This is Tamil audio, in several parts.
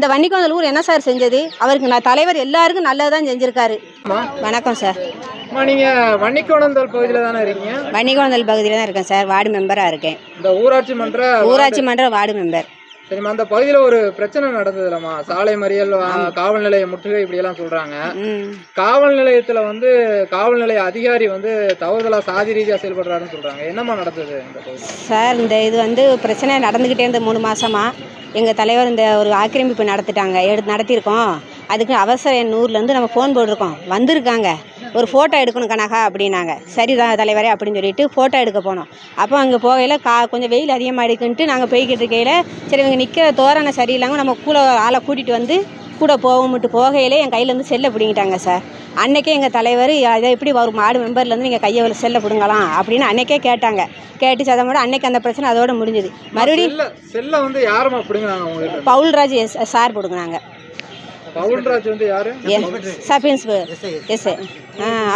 இந்த வன்னிக்கோந்தல் ஊர் என்ன சார் செஞ்சது? அவருக்கு நான் தலைவர் எல்லாருக்கும் நல்லது தான் செஞ்சுருக்காரு வணக்கம் சார். அம்மா நீங்க வன்னிக்கோணந்தல் பகுதியில தானே இருக்கீங்க? வன்னிக்கோந்தல் பகுதியில் தான் இருக்கேன் சார் வார்டு மெம்பராக இருக்கேன். இந்த ஊராட்சி மன்ற ஊராட்சி மன்ற வார்டு மெம்பர். சரிம்மா அந்த பகுதியில ஒரு பிரச்சனை நடந்ததுலம்மா. சாலை மறியல் காவல் நிலைய முற்றுகை இப்படி எல்லாம் சொல்றாங்க காவல் நிலையத்துல வந்து காவல் நிலைய அதிகாரி வந்து தவறுதலா சாதி ரீதியா செயல்படுறாருன்னு சொல்றாங்க. என்னம்மா நடந்தது சார் இந்த இது வந்து பிரச்சனை நடந்துக்கிட்டே இருந்த மூணு மாசமா. எங்கள் தலைவர் இந்த ஒரு ஆக்கிரமிப்பு நடத்திட்டாங்க. எடு நடத்தியிருக்கோம். அதுக்கு அவசர எண் நூறுலேருந்து நம்ம ஃபோன் போட்டிருக்கோம். வந்திருக்காங்க. ஒரு ஃபோட்டோ எடுக்கணும் கனகா அப்படின்னாங்க. சரிதான் தலைவரே அப்படின்னு சொல்லிட்டு ஃபோட்டோ எடுக்க போனோம். அப்போ அங்கே போகையில் கா கொஞ்சம் வெயில் அதிகமாக இருக்குன்ட்டு நாங்கள் போய்கிட்டு இருக்கையில் சரி இவங்க நிற்கிற தோரணை சரியில்லாமல் நம்ம கூட ஆளை கூட்டிகிட்டு வந்து கூட போகும்ட்டு போகையிலே என் கையிலேருந்து செல்லை பிடிங்கிட்டாங்க சார். அன்னைக்கே எங்கள் தலைவர் அதை எப்படி ஒரு மாடு மெம்பர்லேருந்து நீங்கள் கையை செல்லை பிடுங்கலாம்? அப்படின்னு அன்னைக்கே கேட்டாங்க. கேட்டு சதமோட அன்னைக்கு அந்த பிரச்சனை அதோட முடிஞ்சுது. மறுபடியும் செல்ல வந்து பிடுங்கினாங்க உங்களுக்கு பவுல்ராஜ் சார் பிடுங்கினாங்க. பவுல்ராஜ் வந்து யாரு? சப்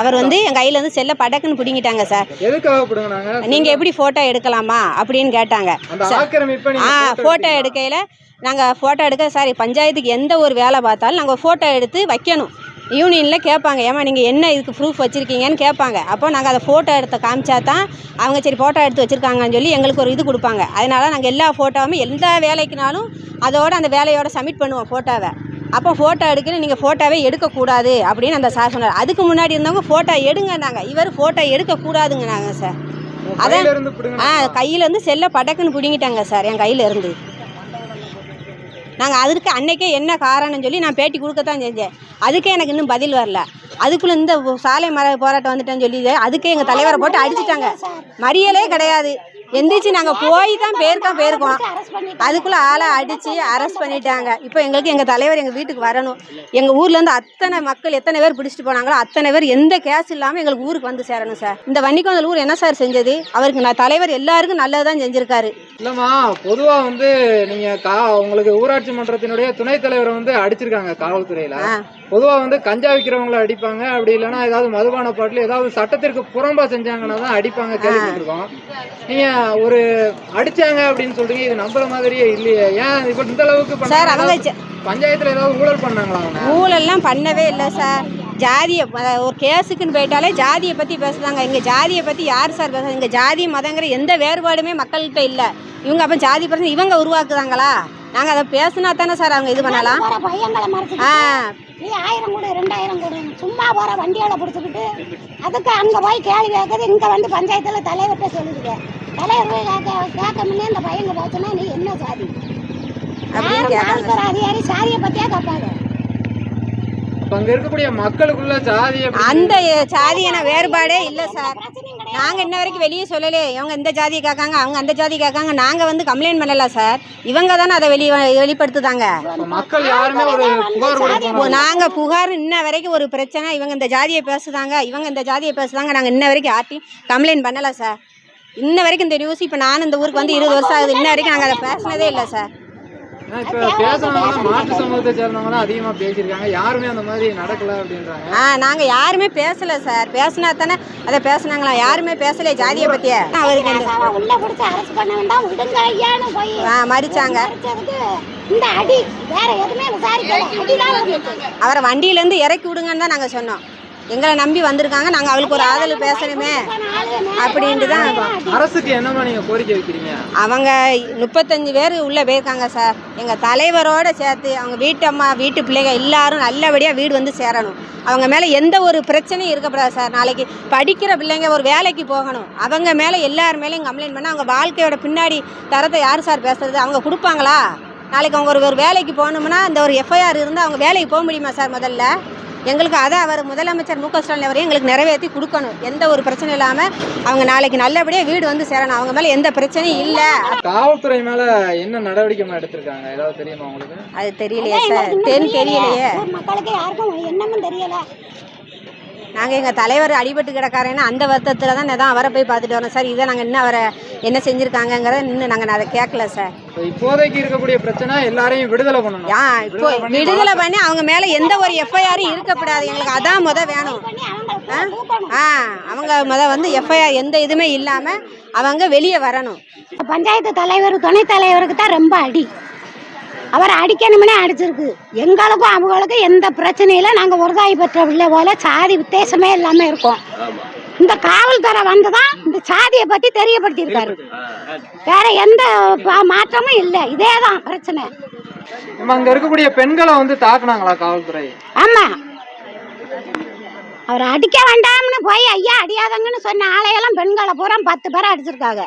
அவர் வந்து என் கையிலேருந்து செல்லை படக்குன்னு பிடுங்கிட்டாங்க சார். எதுக்காக பிடுங்கினாங்க? நீங்கள் எப்படி ஃபோட்டோ எடுக்கலாமா? அப்படின்னு கேட்டாங்க. ஆ நீங்க ஃபோட்டோ எடுக்கையில் நாங்கள் ஃபோட்டோ எடுக்க சாரி பஞ்சாயத்துக்கு எந்த ஒரு வேலை பார்த்தாலும் நாங்கள் ஃபோட்டோ எடுத்து வைக்கணும். யூனியனில் கேட்பாங்க ஏமா நீங்கள் என்ன இதுக்கு ப்ரூஃப் வச்சுருக்கீங்கன்னு கேட்பாங்க. அப்போ நாங்கள் அதை ஃபோட்டோ எடுத்த காமிச்சா தான் அவங்க சரி ஃபோட்டோ எடுத்து வச்சுருக்காங்கன்னு சொல்லி எங்களுக்கு ஒரு இது கொடுப்பாங்க. அதனால நாங்கள் எல்லா ஃபோட்டோவுமே எந்த வேலைக்குனாலும் அதோட அந்த வேலையோட சப்மிட் பண்ணுவோம் ஃபோட்டோவை அப்போ ஃபோட்டோ எடுக்கணும் நீங்கள் ஃபோட்டோவே எடுக்கக்கூடாது அப்படின்னு அந்த சார் சொன்னார். அதுக்கு முன்னாடி இருந்தவங்க ஃபோட்டோ எடுங்கன்னாங்க. இவர் ஃபோட்டோ எடுக்கக்கூடாதுங்கனாங்க சார் கையில இருந்து ஆ பிடுங்கினாங்க கையில இருந்து செல்லை படக்குன்னு பிடுங்கிட்டாங்க சார் என் கையில இருந்து. நாங்கள் அதுக்கு அன்னைக்கே என்ன காரணம்னு சொல்லி நான் பேட்டி கொடுக்கத்தான் செஞ்சேன். அதுக்கே எனக்கு இன்னும் பதில் வரல. அதுக்குள்ளே இந்த சாலை மர போராட்டம் வந்துட்டேன்னு சொல்லி அதுக்கே எங்கள் தலைவரை போட்டு அடிச்சிட்டாங்க. மறியலே கிடையாது. எந்திரிச்சு நாங்கள் போய் தான் பேருக்கோம். போயிருக்கோம் அதுக்குள்ளே ஆளை அடித்து அரெஸ்ட் பண்ணிட்டாங்க. இப்போ எங்களுக்கு எங்கள் தலைவர் எங்கள் வீட்டுக்கு வரணும். எங்கள் ஊர்லேருந்து அத்தனை மக்கள் எத்தனை பேர் பிடிச்சிட்டு போனாங்களோ அத்தனை பேர் எந்த கேஸ் இல்லாமல் எங்களுக்கு ஊருக்கு வந்து சேரணும் சார். இந்த வன்னிக்கோந்தல் ஊர் என்ன சார் செஞ்சது? அவருக்கு நான் தலைவர் எல்லாருக்கும் நல்லது தான் செஞ்சுருக்காரு. இல்லம்மா பொதுவா வந்து நீங்க கா உங்களுக்கு ஊராட்சி மன்றத்தினுடைய துணைத் தலைவரை வந்து அடிச்சிருக்காங்க காவல்துறையில. ஆ. பொதுவா வந்து கஞ்சா விக்கிறவங்கள அடிப்பாங்க. அப்படி இல்லைன்னா ஏதாவது மதுபான பாட்டில் ஏதாவது சட்டத்திற்கு புறம்பா செஞ்சாங்கன்னா தான் அடிப்பாங்க கேள்விப்பட்டிருக்கோம். நீங்க ஒரு அடிச்சாங்க அப்படின்னு சொல்றீங்க இது நம்புற மாதிரியே இல்லையே. ஏன் இப்ப இந்த அளவுக்கு சார்? அவங்க பஞ்சாயத்துல ஏதாவது ஊழல் பண்ணாங்களா ஊழல்லாம் பண்ணவே இல்லை சார். ஜாதியை ஒரு கேஸுக்குன்னு போயிட்டாலே ஜாதியை பற்றி பேசுகிறாங்க இங்கே ஜாதியை பற்றி யார் சார் பேசுறாங்க இங்கே ஜாதி மதங்கிற எந்த வேறுபாடுமே மக்கள்கிட்ட இல்லை. இவங்க அப்போ ஜாதி பிரச்சனை இவங்க உருவாக்குறாங்களா? நாங்கள் அதை பேசினா தானே சார் அவங்க இது பண்ணலாம். ஆ. நீ ஆயிரம் கூட ரெண்டாயிரம் கூட சும்மா போற வண்டியோட பிடிச்சிக்கிட்டு அதுக்கு அங்க போய் கேள்வி கேட்குது இங்க வந்து பஞ்சாயத்துல தலைவர்கிட்ட சொல்லுது. தலைவர் இந்த பையங்க போச்சுன்னா நீ என்ன சாதி? அதிகாரி சாதியை அப்ப அங்க இருக்கக்கூடிய மக்களுக்குள்ள ஜாதி அப்படி- அந்த ஜாதியான வேறுபாடே இல்லை சார். நாங்கள் இன்ன வரைக்கும் வெளியே சொல்லலே. இவங்க இந்த ஜாதியை கேட்காங்க அவங்க அந்த ஜாதி கேட்காங்க. நாங்கள் வந்து கம்ப்ளைண்ட் பண்ணல சார். இவங்க தானே அதை வெளி வெளிப்படுத்துதாங்க. மக்கள் யாருமே ஒரு புகார் கொடுக்க நாங்கள் புகார் இன்ன வரைக்கும் ஒரு பிரச்சனை. இவங்க இந்த ஜாதியை பேசுதாங்க. இவங்க இந்த ஜாதியை பேசுதாங்க. நாங்கள் இன்ன வரைக்கும் யார்ட்டையும் கம்ப்ளைண்ட் பண்ணலை சார். இன்ன வரைக்கும் இந்த நியூஸ் இப்போ நானும் இந்த ஊருக்கு வந்து இருபது வருஷம் ஆகுது. இன்ன வரைக்கும் நாங்கள் அதை பேசினதே இல்லை சார் ஏன்னா இப்ப பேசுனவங்க மாற்று சமூகத்தை சேர்ந்தவங்க தான் அதிகமா பேசியிருக்காங்க. யாருமே அந்த மாதிரி நடக்கல அப்படின்றாங்க. ஆ நாங்கள் யாருமே பேசலை சார் பேசினா தானே அதை பேசுனாங்களா? யாருமே பேசலையே ஜாதியை பற்றியே அவருக்கு ஆ, மறிச்சாங்க. அவரை வண்டியிலேருந்து இறக்கி விடுங்கன்னு தான் நாங்கள் சொன்னோம். எங்களை நம்பி வந்திருக்காங்க. நாங்கள் அவளுக்கு ஒரு ஆதரவு பேசணுமே அப்படின்ட்டு தான் அரசுக்கு என்னமா நீங்க கோரிக்கை வைக்கிறீங்க? அவங்க முப்பத்தஞ்சு பேர் உள்ளே போயிருக்காங்க சார். எங்கள் தலைவரோட சேர்த்து அவங்க வீட்டு அம்மா வீட்டு பிள்ளைங்க எல்லாரும் நல்லபடியாக வீடு வந்து சேரணும். அவங்க மேலே எந்த ஒரு பிரச்சனையும் இருக்கக்கூடாது சார். நாளைக்கு படிக்கிற பிள்ளைங்க ஒரு வேலைக்கு போகணும். அவங்க மேலே எல்லார் மேலேயும் கம்ப்ளைண்ட் பண்ணால் அவங்க வாழ்க்கையோட பின்னாடி தரத்தை யார் சார் பேசுறது? அவங்க கொடுப்பாங்களா? நாளைக்கு அவங்க ஒரு ஒரு வேலைக்கு போகணும்னா இந்த ஒரு எஃப்ஐஆர் இருந்தால் அவங்க வேலைக்கு போக முடியுமா சார் முதல்ல? எங்களுக்கு அதை அவர் முதலமைச்சர் மு க ஸ்டாலின் அவரையும் எங்களுக்கு நிறைவேற்றி கொடுக்கணும். எந்த ஒரு பிரச்சனை இல்லாமல் அவங்க நாளைக்கு நல்லபடியாக வீடு வந்து சேரணும். அவங்க மேலே எந்த பிரச்சனையும் இல்லை. காவல்துறை மேல என்ன நடவடிக்கை எடுத்திருக்காங்க? ஏதாவது தெரியுமா உங்களுக்கு? அது தெரியலையே சார் தென் தெரியலையே. மக்களுக்கு யாருக்கும் என்னமும் தெரியல. நாங்கள் எங்கள் தலைவர் அடிபட்டு கிடக்காரேன்னா அந்த வருத்தத்தில் தான் தான் அவரை போய் பார்த்துட்டு வரோம் சார் இதை நாங்கள் இன்னும் அவரை என்ன செஞ்சுருக்காங்கங்கிறத இன்னும் நாங்கள் அதை கேட்கல சார். இப்ப இப்போதைக்கு இருக்கக்கூடிய பிரச்சனை எல்லாரையும் விடுதலை பண்ணணும். ஆ இப்போ விடுதலை பண்ணி அவங்க மேலே எந்த ஒரு எஃப்ஐஆரும் இருக்கக்கூடாது. எங்களுக்கு அதான் முத வேணும். ஆ? அவங்க முத வந்து எஃப்ஐஆர் எந்த இதுவுமே இல்லாமல் அவங்க வெளியே வரணும். பஞ்சாயத்து தலைவர் துணைத் தலைவருக்கு தான் ரொம்ப அடி. அவரை அடிக்கணும்னே அடிச்சிருக்கு. எங்களுக்கும் அவங்களுக்கும் எந்த பிரச்சனையில நாங்க ஒருதாய் பெற்ற பிள்ளை போல சாதி வித்தியாசமே இல்லாம இருக்கோம். இந்த காவல்துறை வந்துதான் இந்த சாதியை பத்தி தெரியப்படுத்தியிருக்காரு. வேற எந்த ப- மாற்றமும் இல்லை. இதே தான் பிரச்சனை. நம்ம அங்க இருக்கக்கூடிய பெண்களை வந்து தாக்குனாங்களா காவல்துறை? ஆமா. அவர் அடிக்க வேண்டாம்னு போய் ஐயா அடியாதங்கன்னு சொன்ன ஆளையெல்லாம் பெண்களை பூரா பத்து பேரை அடிச்சிருக்காங்க.